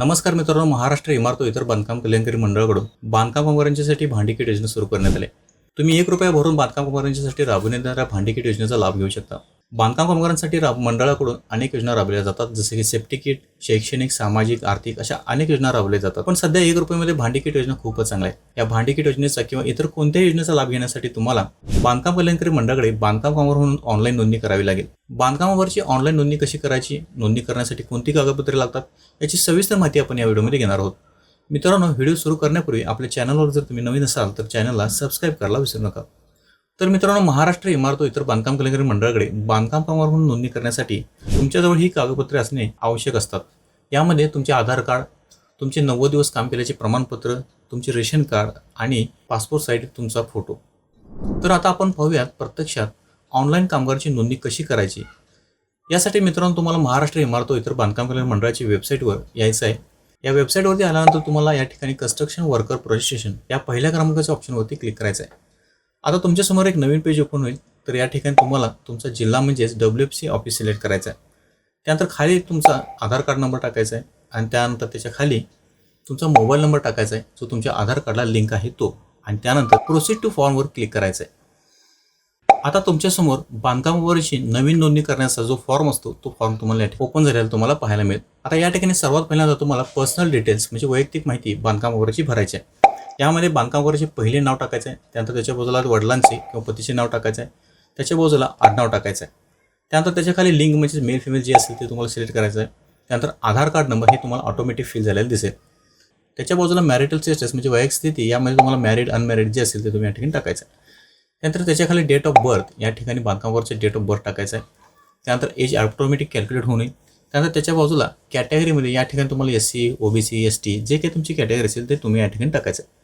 नमस्कार मित्रांनो महाराष्ट्र इमारतो इतर बांधकाम कल्याणकारी मंडळाकडून बांधकाम कामगारांच्यासाठी भांडीकीट योजना सुरू करण्यात आली. तुम्ही एक रुपया भरून बांधकाम कामगारांच्यासाठी राबविण्यात येणाऱ्या भांडीकीट योजनेचा लाभ घेऊ शकता. बांधकाम कामगारांसाठी राब मंडळाकडून अनेक योजना राबवल्या जातात. जसे की सेफ्टी किट शैक्षणिक सामाजिक आर्थिक अशा अनेक योजना राबवल्या जातात. पण सध्या एक रुपयामध्ये भांडी किट योजना खूपच चांगल्या आहे या भांडी किट योजनेचा किंवा इतर कोणत्याही योजनेचा लाभ घेण्यासाठी तुम्हाला बांधकाम कल्याणकारी मंडळाकडे बांधकाम कामगार म्हणून ऑनलाईन नोंदणी करावी लागेल. बांधकामावरची ऑनलाईन नोंदणी कशी करायची? नोंदणी करण्यासाठी कोणती कागदपत्रे लागतात? याची सविस्तर माहिती आपण या व्हिडिओमध्ये घेणार आहोत. मित्रांनो व्हिडिओ सुरू करण्यापूर्वी आपल्या चॅनलवर जर तुम्ही नवीन असाल तर चॅनलला सबस्क्राईब करायला विसरू नका. तर मित्रांनो महाराष्ट्र इमारत इतर बांधकाम कल्याणकारी मंडळाकडे बांधकाम कामावर म्हणून नोंदणी करण्यासाठी तुमच्याजवळ ही कागदपत्रे असणे आवश्यक असतात. यामध्ये तुमचे आधार कार्ड तुमचे नव्वद दिवस काम केल्याचे प्रमाणपत्र तुमचे रेशन कार्ड आणि पासपोर्ट साईड तुमचा फोटो. तर आता आपण पाहूयात प्रत्यक्षात ऑनलाईन कामगारची नोंदणी कशी करायची? यासाठी मित्रांनो तुम्हाला महाराष्ट्र इमारतो इतर बांधकाम कल्याण मंडळाची वेबसाईटवर यायचं आहे. या वेबसाईटवरती आल्यानंतर तुम्हाला या ठिकाणी कन्स्ट्रक्शन वर्कर रजिस्ट्रेशन या पहिल्या क्रमांकाच्या ऑप्शनवरती क्लिक करायचं आहे. आता तुमच्यासमोर एक नवीन पेज ओपन होईल. तर या ठिकाणी तुम्हाला तुमचा जिल्हा म्हणजेच W F C office select करायचा आहे. त्यानंतर खाली तुमचा आधार कार्ड नंबर टाकायचा आहे. आणि त्यानंतर त्याच्याखाली तुमचा मोबाईल नंबर टाकायचा आहे. जो तुमच्या आधार कार्डला लिंक आहे तो. आणि त्यानंतर प्रोसीड टू फॉर्मवर क्लिक करायचं आहे. आता तुमच्यासमोर बांधकामावरची नवीन नोंदणी करण्याचा जो फॉर्म असतो तो फॉर्म तुम्हाला ओपन झालेला तुम्हाला पाहायला मिळेल. आता या ठिकाणी सर्वात पहिल्यांदा तुम्हाला पर्सनल डिटेल्स म्हणजे वैयक्तिक माहिती बांधकामावरची भरायची आहे. यामध्ये बांधकामावरचे पहिले नाव टाकायचं आहे त्यानंतर त्याच्या बाजूला वडिलांचे किंवा पतीचे नाव टाकायचं आहे त्याच्या बाजूला आडनाव टाकायचं आहे त्यानंतर त्याच्याखाली लिंक म्हणजे मेल फिमेल जे असेल ते तुम्हाला सिलेक्ट करायचं आहे त्यानंतर आधार कार्ड नंबर हे तुम्हाला ऑटोमॅटिक फिल झालेलं दिसेल. त्याच्या बाजूला मॅरिटल स्टेटस म्हणजे वैयक्तिक स्थिती यामध्ये तुम्हाला मॅरिड अनमॅरिड जे असेल ते तुम्ही या ठिकाणी टाकायचं आहे त्यानंतर त्याच्याखाली डेट ऑफ बर्थ या ठिकाणी बांधकामावरचे डेट ऑफ बर्थ टाकायचं आहे त्यानंतर एज ऑटोमॅटिक कॅल्क्युलेट होणे त्यानंतर त्याच्या बाजूला कॅटेगरीमध्ये या ठिकाणी तुम्हाला S C O B C S T जे काही तुमची कॅटेगरी असेल ते तुम्ही या ठिकाणी टाकायचं आहे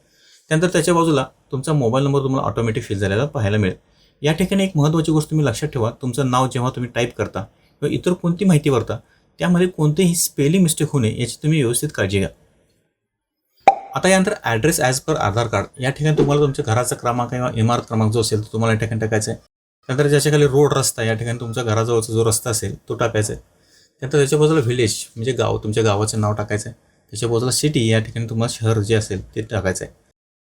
त्यानंतर त्याच्या बाजूला तुमचा मोबाईल नंबर तुम्हाला ऑटोमॅटिक फिल झालेला पाहायला मिळेल. या ठिकाणी एक महत्त्वाची गोष्ट तुम्ही लक्षात ठेवा. तुमचं नाव जेव्हा तुम्ही टाईप करता किंवा इतर कोणती माहिती भरता त्यामध्ये कोणतेही स्पेलिंग मिस्टेक होणे याची तुम्ही व्यवस्थित काळजी घ्या. आता यानंतर address as per Aadhaar card या ठिकाणी तुम्हाला तुमच्या घराचा क्रमांक किंवा इमारत क्रमांक जो असेल तो तुम्हाला या ठिकाणी टाकायचा आहे. त्यानंतर ज्याच्याखाली रोड रस्ता या ठिकाणी तुमच्या घराजवळचा जो रस्ता असेल तो टाकायचा आहे. त्यानंतर त्याच्या बाजूला व्हिलेज म्हणजे गाव तुमच्या गावाचं नाव टाकायचं आहे. त्याच्या बाजूला सिटी या ठिकाणी तुम्हाला शहर जे असेल ते टाकायचं आहे.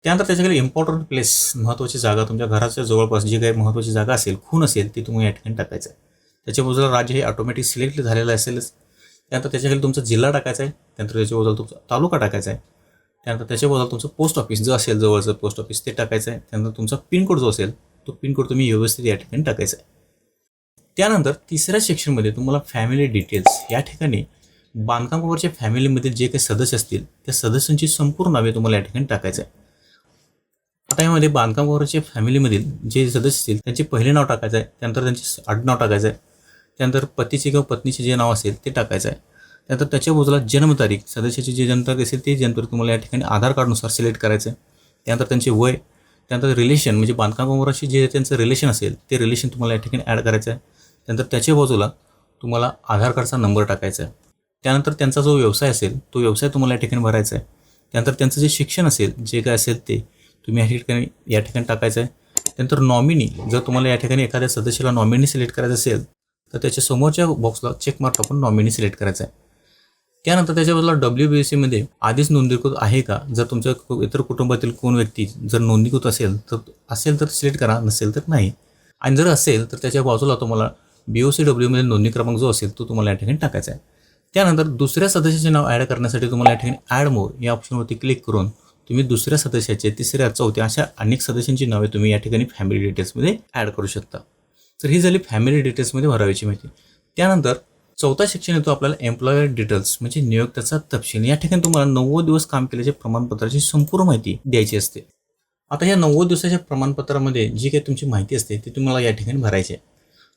त्यानंतर त्याच्याकडे इम्पॉर्टंट प्लेस महत्त्वाची जागा तुमच्या घराच्या जवळपास जी काही महत्त्वाची जागा असेल खून असेल ती तुम्ही या ठिकाणी टाकायचं आहे. त्याच्या बाजूला राज्य हे ऑटोमॅटिक सिलेक्ट झालेलं असेलच त्यानंतर त्याच्याखाली तुमचा जिल्हा टाकायचा आहे त्यानंतर त्याच्याबद्दल तुमचा तालुका टाकायचा आहे त्यानंतर त्याच्याबद्दल तुमचं पोस्ट ऑफिस जो असेल जवळचं पोस्ट ऑफिस ते टाकायचं आहे त्यानंतर तुमचा पिनकोड जो असेल तो पिनकोड तुम्ही व्यवस्थित या ठिकाणी टाकायचा आहे. त्यानंतर तिसऱ्या सेक्शनमध्ये तुम्हाला फॅमिली डिटेल्स या ठिकाणी बांधकामावरच्या फॅमिलीमधील जे काही सदस्य असतील त्या सदस्यांची संपूर्ण नावे तुम्हाला या ठिकाणी टाकायचं आहे. आता यामध्ये बांधकामावरच्या फॅमिलीमधील जे सदस्य असतील त्यांचे पहिले नाव टाकायचं आहे. त्यानंतर त्यांचे आडनाव टाकायचं आहे. त्यानंतर पतीचे किंवा पत्नीचे जे नाव असेल ते टाकायचं आहे. त्यानंतर त्याच्या बाजूला जन्मतारीख सदस्याची जी जन्मतारीख असेल ते जन्मतारीख तुम्हाला या ठिकाणी आधार कार्डनुसार सिलेक्ट करायचं आहे. त्यानंतर त्यांचे वय त्यानंतर रिलेशन म्हणजे बांधकामावरशी जे त्यांचं रिलेशन असेल ते रिलेशन तुम्हाला या ठिकाणी ॲड करायचं आहे. त्यानंतर त्याच्या बाजूला तुम्हाला आधार कार्डचा नंबर टाकायचा आहे. त्यानंतर त्यांचा जो व्यवसाय असेल तो व्यवसाय तुम्हाला या ठिकाणी भरायचा आहे. त्यानंतर त्यांचं जे शिक्षण असेल जे काय असेल ते. तुम्ही या ठिकाणी या ठिकाणी टाकायचं आहे त्यानंतर नॉमिनी जर तुम्हाला या ठिकाणी एखाद्या सदस्याला नॉमिनी सिलेक्ट करायचं असेल तर त्याच्या समोरच्या बॉक्सला चेक मार्क टाकून नॉमिनी सिलेक्ट करायचं आहे त्यानंतर त्याच्या डब्ल्यू बी सीमध्ये आधीच नोंदणीकृत आहे का? जर तुमच्या कु- इतर कुटुंबातील कोण व्यक्ती जर नोंदणीकृत असेल तर असेल तर सिलेक्ट करा नसेल तर नाही. आणि जर असेल तर त्याच्या बाजूला तुम्हाला बी ओ सी डब्ल्यूमध्ये नोंदणी क्रमांक जो असेल तो तुम्हाला या ठिकाणी टाकायचा आहे त्यानंतर दुसऱ्या सदस्याचे नाव ॲड करण्यासाठी तुम्हाला या ठिकाणी ॲड मोर या ऑप्शनवरती क्लिक करून तुम्ही दुसऱ्या सदस्याचे तिसऱ्या चौथ्या अशा अनेक सदस्यांची नावे तुम्ही या ठिकाणी फॅमिली डिटेल्समध्ये ॲड करू शकता. तर ही झाली फॅमिली डिटेल्समध्ये भरावीची माहिती. त्यानंतर चौथा सेक्शन येतो आपल्याला एम्प्लॉयर डिटेल्स म्हणजे नियोक्त्याचा तपशील. या ठिकाणी तुम्हाला नव्वद दिवस काम केल्याच्या प्रमाणपत्राची संपूर्ण माहिती द्यायची असते. आता या नव्वद दिवसाच्या प्रमाणपत्रामध्ये जी काही तुमची माहिती असते ती तुम्हाला या ठिकाणी भरायची आहे.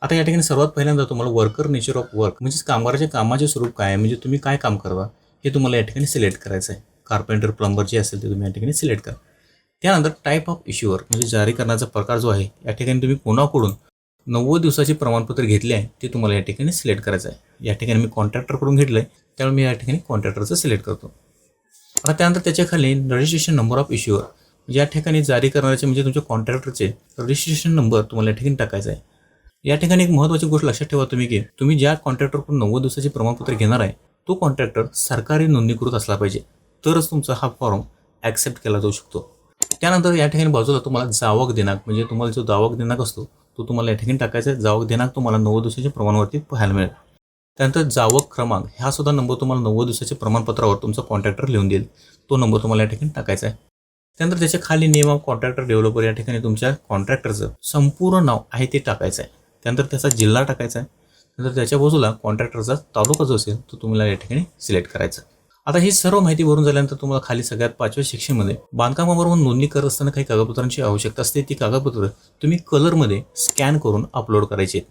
आता या ठिकाणी सर्वात पहिल्यांदा तुम्हाला वर्कर नेचर ऑफ वर्क म्हणजेच कामगाराच्या कामाचे स्वरूप काय आहे म्हणजे तुम्ही काय काम करता हे तुम्हाला या ठिकाणी सिलेक्ट करायचं आहे. कार्पेंटर प्लंबर जे असेल ते तुम्ही या ठिकाणी सिलेक्ट करा. त्यानंतर टाईप ऑफ इश्युअर म्हणजे जारी करण्याचा प्रकार जो आहे या ठिकाणी तुम्ही कोणाकडून नव्वद दिवसाचे प्रमाणपत्र घेतले आहे ते तुम्हाला या ठिकाणी सिलेक्ट करायचं आहे. या ठिकाणी मी कॉन्ट्रॅक्टरकडून घेतलं आहे त्यामुळे मी या ठिकाणी कॉन्ट्रॅक्टरचं सिलेक्ट करतो. आता त्यानंतर त्याच्याखाली रजिस्ट्रेशन नंबर ऑफ इश्युअर या ठिकाणी जारी करण्याचे म्हणजे तुमच्या कॉन्ट्रॅक्टरचे रजिस्ट्रेशन नंबर तुम्हाला या ठिकाणी टाकायचा आहे. या ठिकाणी एक महत्त्वाची गोष्ट लक्षात ठेवा तुम्ही की तुम्ही ज्या कॉन्ट्रॅक्टरकडून नव्वद दिवसाचे प्रमाणपत्र घेणार आहे तो कॉन्ट्रॅक्टर सरकारी नोंदणीकृत असला पाहिजे. तरच तुमचा हा फॉर्म ॲक्सेप्ट केला जाऊ शकतो. त्यानंतर या ठिकाणी बाजूला तुम्हाला जावक दिनांक म्हणजे तुम्हाला जो जावक दिनांक असतो तो तुम्हाला या ठिकाणी टाकायचा आहे. जावक दिनांक तुम्हाला नव्वद दिवसाच्या प्रमाणवरती पाहायला मिळेल. त्यानंतर जावक क्रमांक हा सुद्धा नंबर तुम्हाला नव्वद दिवसाच्या प्रमाणपत्रावर तुमचा कॉन्ट्रॅक्टर लिहून देईल. तो नंबर तुम्हाला या ठिकाणी टाकायचा आहे. त्यानंतर त्याच्याखाली नेम ऑफ कॉन्ट्रॅक्टर डेव्हलपर या ठिकाणी तुमच्या कॉन्ट्रॅक्टरचं संपूर्ण नाव आहे ते टाकायचं आहे. त्यानंतर त्याचा जिल्हा टाकायचा आहे. नंतर त्याच्या बाजूला कॉन्ट्रॅक्टरचा तालुका जो असेल तो तुम्हाला या ठिकाणी सिलेक्ट करायचा आहे. आता ही सर्व माहिती भरून झाल्यानंतर तुम्हाला खाली सगळ्यात पाचव्या सेक्शनमध्ये बांधकामाबरोबर नोंदणी करत असताना काही कागदपत्रांची आवश्यकता असते. ती कागदपत्र तुम्ही कलरमध्ये स्कॅन करून अपलोड करायची. आहेत.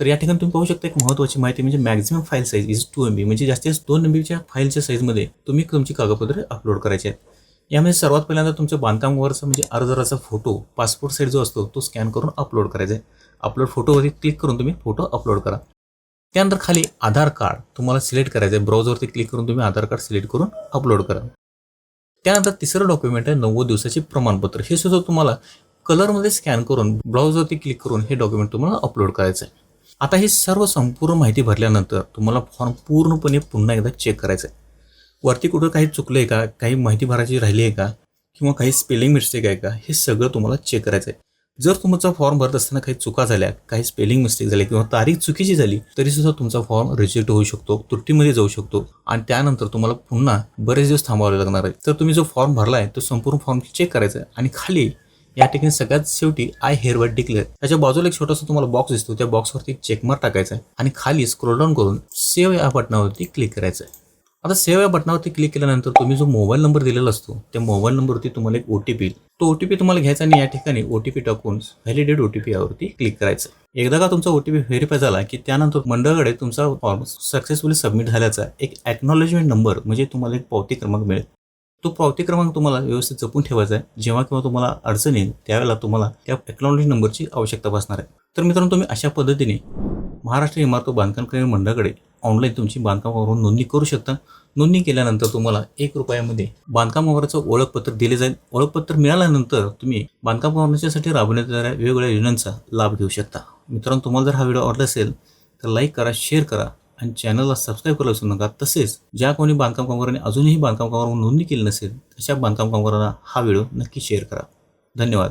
तर या ठिकाणी तुम्ही पाहू शकता एक महत्त्वाची माहिती म्हणजे maximum file size is two M B म्हणजे जास्तीत जास्त दोन एम बीच्या फाईलच्या साईजमध्ये तुम्ही तुमची कागदपत्रे अपलोड करायची. आहेत यामध्ये सर्वात पहिल्यांदा तुमचं बांधकामावरचा म्हणजे अर्जदाराचा फोटो पासपोर्ट साईज जो असतो तो स्कॅन करून अपलोड करायचा आहे. अपलोड फोटोवरती क्लिक करून तुम्ही फोटो अपलोड करा. त्यानंतर खाली आधार कार्ड तुम्हाला सिलेक्ट करायचं आहे ब्राउझरवरती क्लिक करून तुम्ही आधार कार्ड सिलेक्ट करून अपलोड करा. त्यानंतर तिसरं डॉक्युमेंट आहे नव्वद दिवसाचे प्रमाणपत्र. हे सुद्धा तुम्हाला कलरमध्ये स्कॅन करून ब्राउझरवरती क्लिक करून हे डॉक्युमेंट तुम्हाला अपलोड करायचं आहे आता ही सर्व संपूर्ण माहिती भरल्यानंतर तुम्हाला फॉर्म पूर्णपणे पुन्हा एकदा चेक करायचं आहे वरती कुठं काही चुकलं आहे का? काही माहिती भरायची राहिली आहे का? किंवा काही स्पेलिंग मिस्टेक आहे का? हे सगळं तुम्हाला चेक करायचं आहे जर तुमचा फॉर्म भरत असताना काही चुका झाल्या काही स्पेलिंग मिस्टेक झाली किंवा तारीख चुकीची झाली तरी सुद्धा तुमचा फॉर्म रिजेक्ट होऊ शकतो त्रुटीमध्ये जाऊ शकतो आणि त्यानंतर तुम्हाला पुन्हा बरेच दिवस थांबावे लागणार आहे. तर तुम्ही जो फॉर्म भरला आहे तो संपूर्ण फॉर्म चेक करायचा आहे आणि खाली या ठिकाणी सगळ्यात शेवटी आय हेअरवर डिक्लेअर त्याच्या बाजूला एक छोटासा तुम्हाला बॉक्स दिसतो त्या बॉक्सवरती एक चेकमार्क टाकायचा आहे आणि खाली स्क्रोल डाऊन करून सेव्ह या बटनावरती क्लिक करायचं आहे. आता सेव्ह या बटनावरती क्लिक केल्यानंतर तुम्ही जो मोबाईल नंबर दिलेला असतो त्या मोबाईल नंबरवरती तुम्हाला एक ओ टी पी तो ओ टी पी तुम्हाला घ्यायचा आणि या ठिकाणी. ओ टी पी टाकून व्हॅलिडेट ओ टी पी यावरती क्लिक करायचं. एकदा का तुमचा ओ टी पी व्हेरीफाय झाला की त्यानंतर मंडळाकडे तुमचा फॉर्म सक्सेसफुली सबमिट झाल्याचा एक ॲक्नॉलेजमेंट नंबर म्हणजे तुम्हाला एक पावती क्रमांक मिळेल. तो पावती क्रमांक तुम्हाला व्यवस्थित जपून ठेवायचा आहे. जेव्हा किंवा तुम्हाला अडचण येईल त्यावेळेला तुम्हाला त्या टेक्नॉलॉजी नंबरची आवश्यकता भासणार आहे. तर मित्रांनो तुम्ही अशा पद्धतीने महाराष्ट्र इमारत बांधकाम कर्मचारी मंडळाकडे ऑनलाईन तुमची बांधकामावरून नोंदणी करू शकता. नोंदणी केल्यानंतर तुम्हाला एक रुपयामध्ये बांधकामावरचं ओळखपत्र दिले जाईल. ओळखपत्र मिळाल्यानंतर तुम्ही बांधकाम वावरण्यासाठी राबवण्यात येणाऱ्या वेगवेगळ्या योजनांचा लाभ घेऊ शकता. मित्रांनो तुम्हाला जर हा व्हिडिओ आवडला असेल तर लाईक करा शेअर करा आणि चॅनलला सबस्क्राईब करायला विसरू नका. तसेच ज्या कोणी बांधकाम कामगारांनी अजूनही बांधकाम कामगारांवर नोंदणी केली नसेल अशा बांधकाम कामगारांना हा व्हिडिओ नक्की शेअर करा. धन्यवाद.